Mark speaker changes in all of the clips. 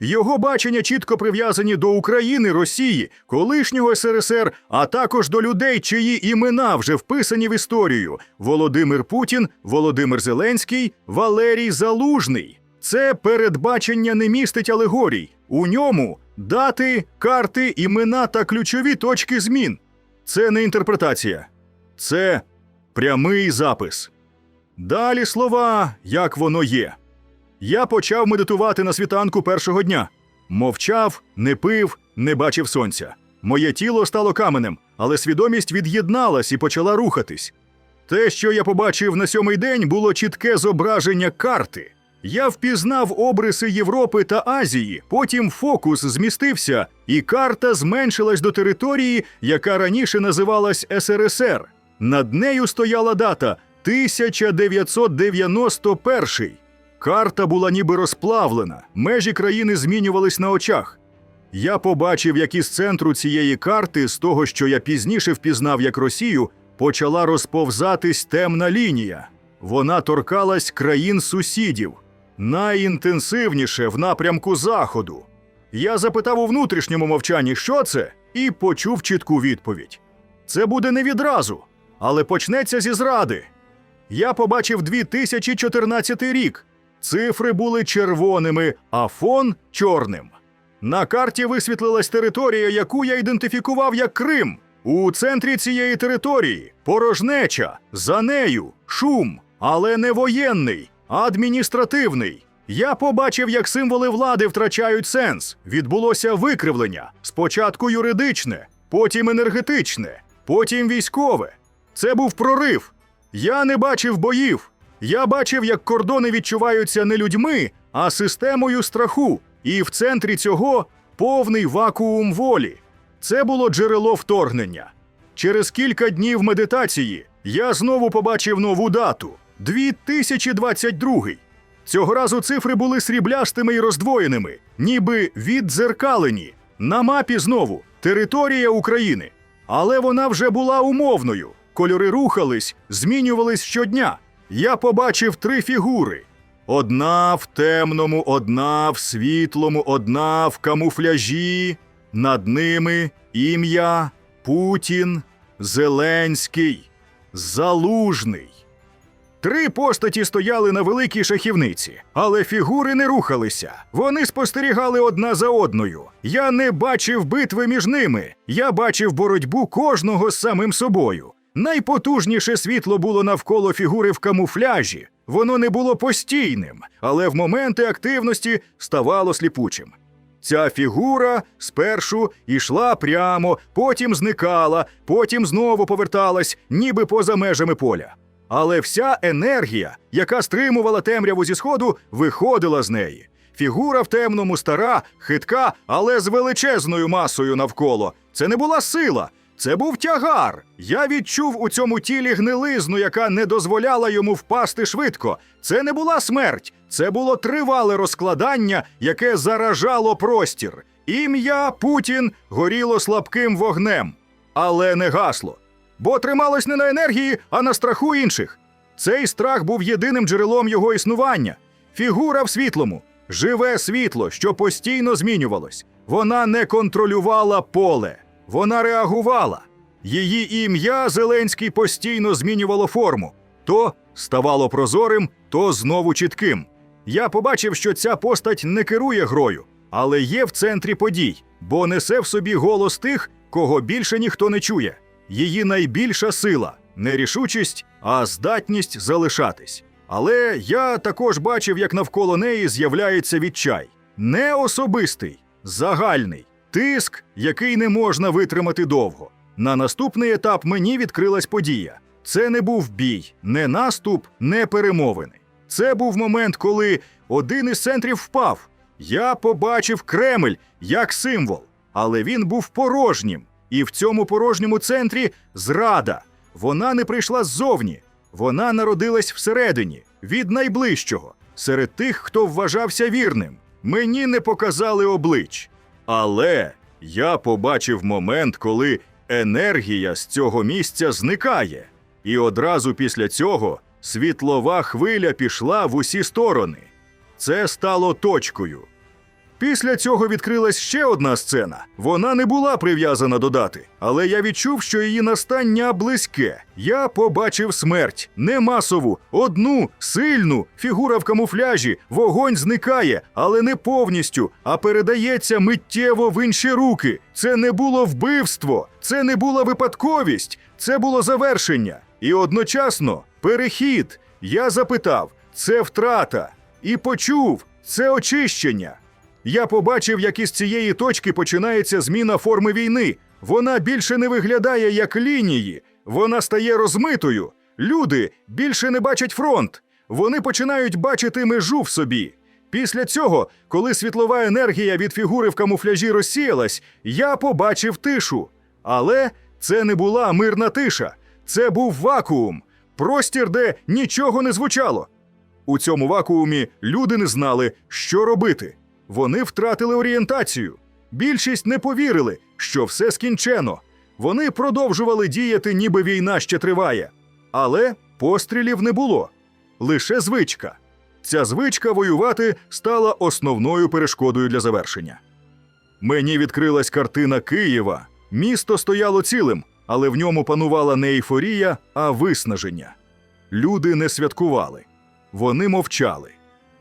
Speaker 1: Його бачення чітко прив'язані до України, Росії, колишнього СРСР, а також до людей, чиї імена вже вписані в історію: Володимир Путін, Володимир Зеленський, Валерій Залужний. Це передбачення не містить алегорій. У ньому дати, карти, імена та ключові точки змін. Це не інтерпретація, це прямий запис. Далі слова, як воно є. Я почав медитувати на світанку першого дня. Мовчав, не пив, не бачив сонця. Моє тіло стало каменем, але свідомість від'єдналась і почала рухатись. Те, що я побачив на сьомий день, було чітке зображення карти. Я впізнав обриси Європи та Азії, потім фокус змістився, і карта зменшилась до території, яка раніше називалась СРСР. Над нею стояла дата 1991. Карта була ніби розплавлена, межі країни змінювались на очах. Я побачив, як із центру цієї карти, з того, що я пізніше впізнав як Росію, почала розповзатись темна лінія. Вона торкалась країн сусідів, найінтенсивніше в напрямку заходу. Я запитав у внутрішньому мовчанні, що це, і почув чітку відповідь. Це буде не відразу, але почнеться зі зради. Я побачив 2014 рік. Цифри були червоними, а фон чорним. На карті висвітлилась територія, яку я ідентифікував як Крим. У центрі цієї території порожнеча, за нею шум, але не воєнний, а адміністративний. Я побачив, як символи влади втрачають сенс. Відбулося викривлення: спочатку юридичне, потім енергетичне, потім військове. Це був прорив. Я не бачив боїв. Я бачив, як кордони відчуваються не людьми, а системою страху, і в центрі цього повний вакуум волі. Це було джерело вторгнення. Через кілька днів медитації я знову побачив нову дату 2022. Цього разу цифри були сріблястими і роздвоєними, ніби віддзеркалені. На мапі знову територія України. Але вона вже була умовною. Кольори рухались, змінювались щодня. Я побачив три фігури: одна в темному, одна в світлому, одна в камуфляжі. Над ними ім'я Путін, Зеленський, Залужний. Три постаті стояли на великій шахівниці, але фігури не рухалися. Вони спостерігали одна за одною. Я не бачив битви між ними. Я бачив боротьбу кожного з самим собою. Найпотужніше світло було навколо фігури в камуфляжі. Воно не було постійним, але в моменти активності ставало сліпучим. Ця фігура спершу йшла прямо, потім зникала, потім знову поверталась, ніби поза межами поля. Але вся енергія, яка стримувала темряву зі сходу, виходила з неї. Фігура в темному стара, хитка, але з величезною масою навколо. Це не була сила, це був тягар. Я відчув у цьому тілі гнилизну, яка не дозволяла йому впасти швидко. Це не була смерть, це було тривале розкладання, яке заражало простір. Ім'я Путін горіло слабким вогнем, але не гасло. Бо трималось не на енергії, а на страху інших. Цей страх був єдиним джерелом його існування. Фігура в світлому, живе світло, що постійно змінювалось. Вона не контролювала поле. Вона реагувала. Її ім'я Зеленський постійно змінювало форму то ставало прозорим, то знову чітким. Я побачив, що ця постать не керує грою, але є в центрі подій, бо несе в собі голос тих, кого більше ніхто не чує. Її найбільша сила не рішучість, а здатність залишатись. Але я також бачив, як навколо неї з'являється відчай не особистий, загальний. Тиск, який не можна витримати довго. На наступний етап мені відкрилась подія. Це не був бій, не наступ, не перемовини. Це був момент, коли один із центрів впав. Я побачив Кремль як символ, але він був порожнім. І в цьому порожньому центрі зрада. Вона не прийшла ззовні, вона народилась всередині, від найближчого, серед тих, хто вважався вірним. Мені не показали облич. Але я побачив момент, коли енергія з цього місця зникає, і одразу після цього світлова хвиля пішла в усі сторони. Це стало точкою. Після цього відкрилась ще одна сцена. Вона не була прив'язана до дати, але я відчув, що її настання близьке. Я побачив смерть, не масову, одну сильну фігура в камуфляжі. Вогонь зникає, але не повністю, а передається миттєво в інші руки. Це не було вбивство, це не була випадковість, це було завершення. І одночасно перехід. Я запитав: це втрата, і почув це очищення. Я побачив, як із цієї точки починається зміна форми війни. Вона більше не виглядає як лінії, вона стає розмитою. Люди більше не бачать фронт. Вони починають бачити межу в собі. Після цього, коли світлова енергія від фігури в камуфляжі розсіялась, я побачив тишу. Але це не була мирна тиша, це був вакуум, простір, де нічого не звучало. У цьому вакуумі люди не знали, що робити. Вони втратили орієнтацію. Більшість не повірили, що все скінчено. Вони продовжували діяти, ніби війна ще триває. Але пострілів не було. Лише звичка. Ця звичка воювати стала основною перешкодою для завершення. Мені відкрилась картина Києва. Місто стояло цілим, але в ньому панувала не ейфорія, а виснаження. Люди не святкували, вони мовчали.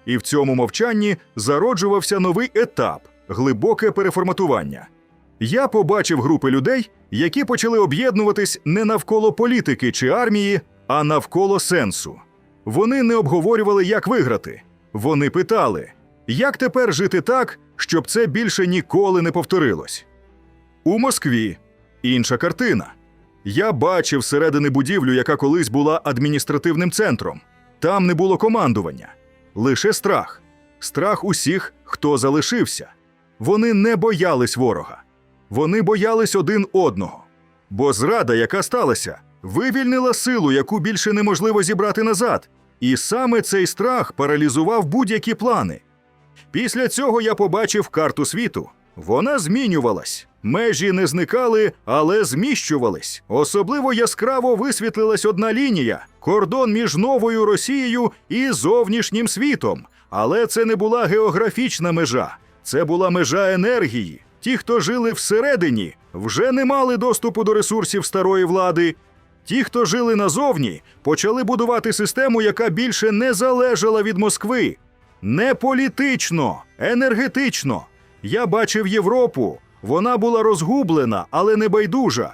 Speaker 1: І в цьому мовчанні зароджувався новий етап глибоке переформатування. Я побачив групи людей, які почали об'єднуватись не навколо політики чи армії, а навколо сенсу. Вони не обговорювали, як виграти. Вони питали, як тепер жити так, щоб це більше ніколи не повторилось. У Москві інша картина. Я бачив середини будівлю, яка колись була адміністративним центром. Там не було командування, лише страх. Страх усіх, хто залишився. Вони не боялись ворога. Вони боялись один одного. Бо зрада, яка сталася, вивільнила силу, яку більше неможливо зібрати назад. І саме цей страх паралізував будь-які плани. Після цього я побачив карту світу. Вона змінювалась. Межі не зникали, але зміщувались. Особливо яскраво висвітлилась одна лінія кордон між новою Росією і зовнішнім світом. Але це не була географічна межа, це була межа енергії. Ті, хто жили всередині, вже не мали доступу до ресурсів старої влади. Ті, хто жили назовні, почали будувати систему, яка більше не залежала від Москви. Не політично, енергетично. Я бачив Європу. Вона була розгублена, але не байдужа.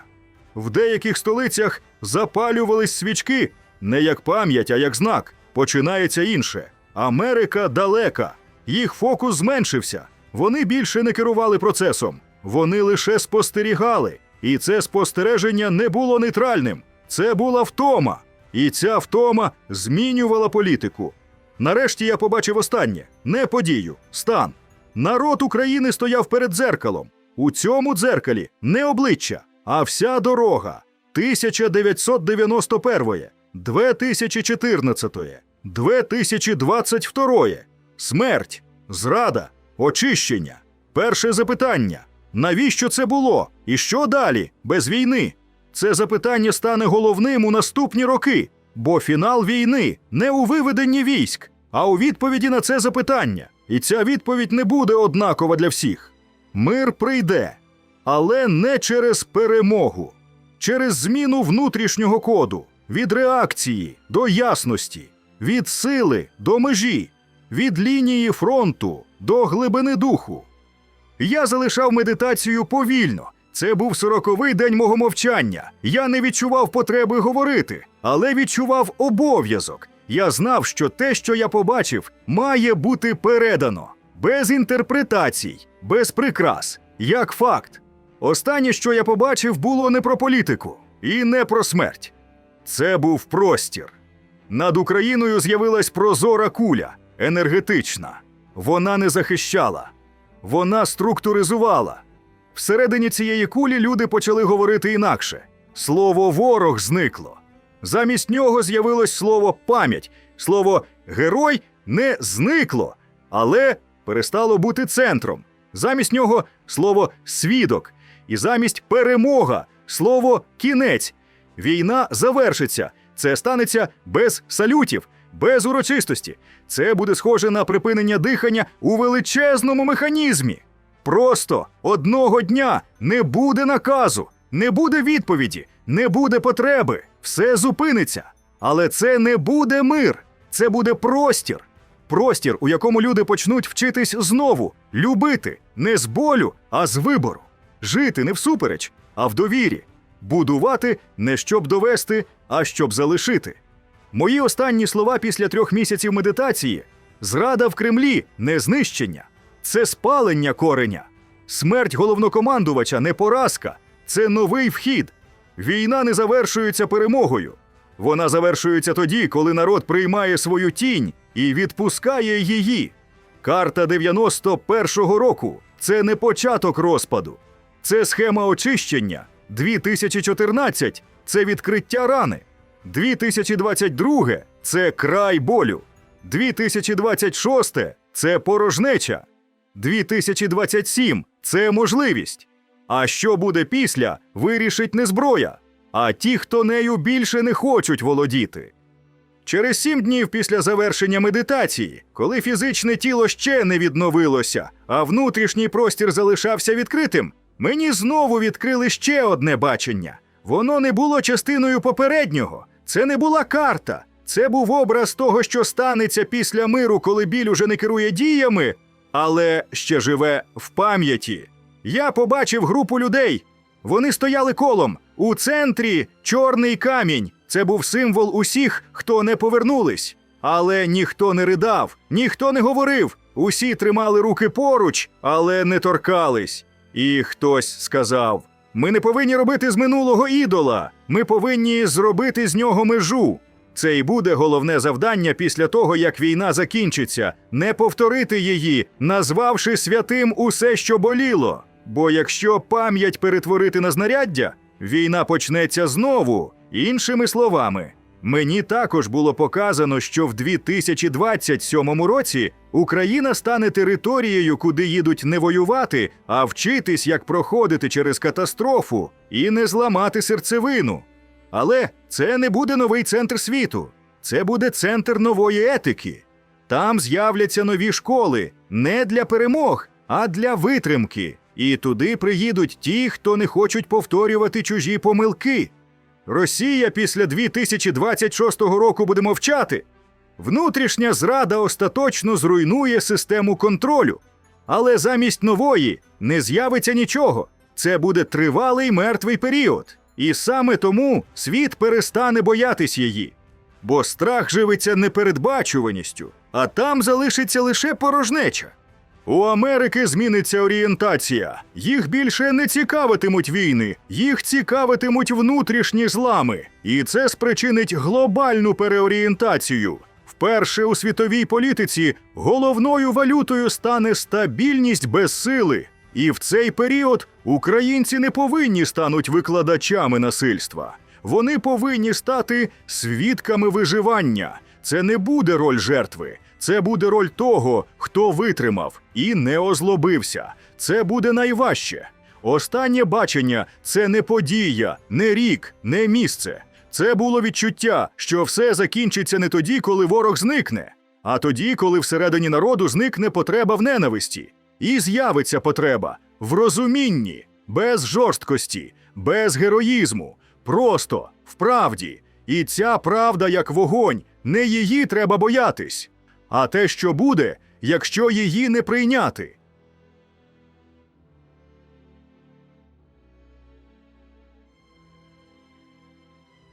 Speaker 1: В деяких столицях запалювались свічки не як пам'ять, а як знак. Починається інше. Америка далека. Їх фокус зменшився. Вони більше не керували процесом. Вони лише спостерігали. І це спостереження не було нейтральним. Це була втома. І ця втома змінювала політику. Нарешті я побачив останнє не подію, стан. Народ України стояв перед дзеркалом. У цьому дзеркалі не обличчя, а вся дорога 1991, 2014, 2022. Смерть, зрада, очищення. Перше запитання: навіщо це було? І що далі без війни? Це запитання стане головним у наступні роки, бо фінал війни не у виведенні військ, а у відповіді на це запитання. І ця відповідь не буде однакова для всіх. Мир прийде, але не через перемогу, через зміну внутрішнього коду, від реакції до ясності, від сили до межі, від лінії фронту до глибини духу. Я залишав медитацію повільно. Це був сороковий день мого мовчання. Я не відчував потреби говорити, але відчував обов'язок. Я знав, що те, що я побачив, має бути передано без інтерпретацій, без прикрас, як факт. Останнє, що я побачив, було не про політику і не про смерть. Це був простір. Над Україною з'явилась прозора куля, енергетична. Вона не захищала, вона структуризувала. Всередині цієї кулі люди почали говорити інакше. Слово ворог зникло. Замість нього з'явилось слово пам'ять. Слово герой не зникло, але перестало бути центром. Замість нього слово свідок. І замість перемога слово кінець. Війна завершиться. Це станеться без салютів, без урочистості. Це буде схоже на припинення дихання у величезному механізмі. Просто одного дня не буде наказу, не буде відповіді, не буде потреби, все зупиниться. Але це не буде мир, це буде простір. Простір, у якому люди почнуть вчитись знову, любити не з болю, а з вибору, жити не всупереч, а в довірі, будувати не щоб довести, а щоб залишити. Мої останні слова після трьох місяців медитації зрада в Кремлі не знищення, це спалення кореня. Смерть головнокомандувача не поразка, це новий вхід. Війна не завершується перемогою. Вона завершується тоді, коли народ приймає свою тінь і відпускає її. Карта 91-го року це не початок розпаду, це схема очищення. 2014 це відкриття рани. 2022 це край болю. 2026 це порожнеча. 2027 це можливість. А що буде після, вирішить не зброя, а ті, хто нею більше не хочуть володіти. Через сім днів після завершення медитації, коли фізичне тіло ще не відновилося, а внутрішній простір залишався відкритим, мені знову відкрили ще одне бачення. Воно не було частиною попереднього, це не була карта, це був образ того, що станеться після миру, коли біль уже не керує діями, але ще живе в пам'яті. Я побачив групу людей. Вони стояли колом. У центрі чорний камінь. Це був символ усіх, хто не повернулись. Але ніхто не ридав, ніхто не говорив. Усі тримали руки поруч, але не торкались. І хтось сказав: ми не повинні робити з минулого ідола. Ми повинні зробити з нього межу. Це і буде головне завдання після того, як війна закінчиться, не повторити її, назвавши святим усе, що боліло. Бо якщо пам'ять перетворити на знаряддя, війна почнеться знову. Іншими словами, мені також було показано, що в 2027 році Україна стане територією, куди їдуть не воювати, а вчитись, як проходити через катастрофу і не зламати серцевину. Але це не буде новий центр світу, це буде центр нової етики. Там з'являться нові школи не для перемог, а для витримки. І туди приїдуть ті, хто не хочуть повторювати чужі помилки. Росія після 2026 року буде мовчати. Внутрішня зрада остаточно зруйнує систему контролю. Але замість нової не з'явиться нічого. Це буде тривалий мертвий період. І саме тому світ перестане боятись її. Бо страх живиться непередбачуваністю, а там залишиться лише порожнеча. У Америки зміниться орієнтація. Їх більше не цікавитимуть війни, їх цікавитимуть внутрішні злами. І це спричинить глобальну переорієнтацію. Вперше у світовій політиці головною валютою стане стабільність без сили. І в цей період українці не повинні стануть викладачами насильства. Вони повинні стати свідками виживання. Це не буде роль жертви, це буде роль того, хто витримав і не озлобився. Це буде найважче. Останнє бачення це не подія, не рік, не місце. Це було відчуття, що все закінчиться не тоді, коли ворог зникне, а тоді, коли всередині народу зникне потреба в ненависті. І з'явиться потреба в розумінні, без жорсткості, без героїзму, просто в правді. І ця правда, як вогонь, не її треба боятись, а те, що буде, якщо її не прийняти.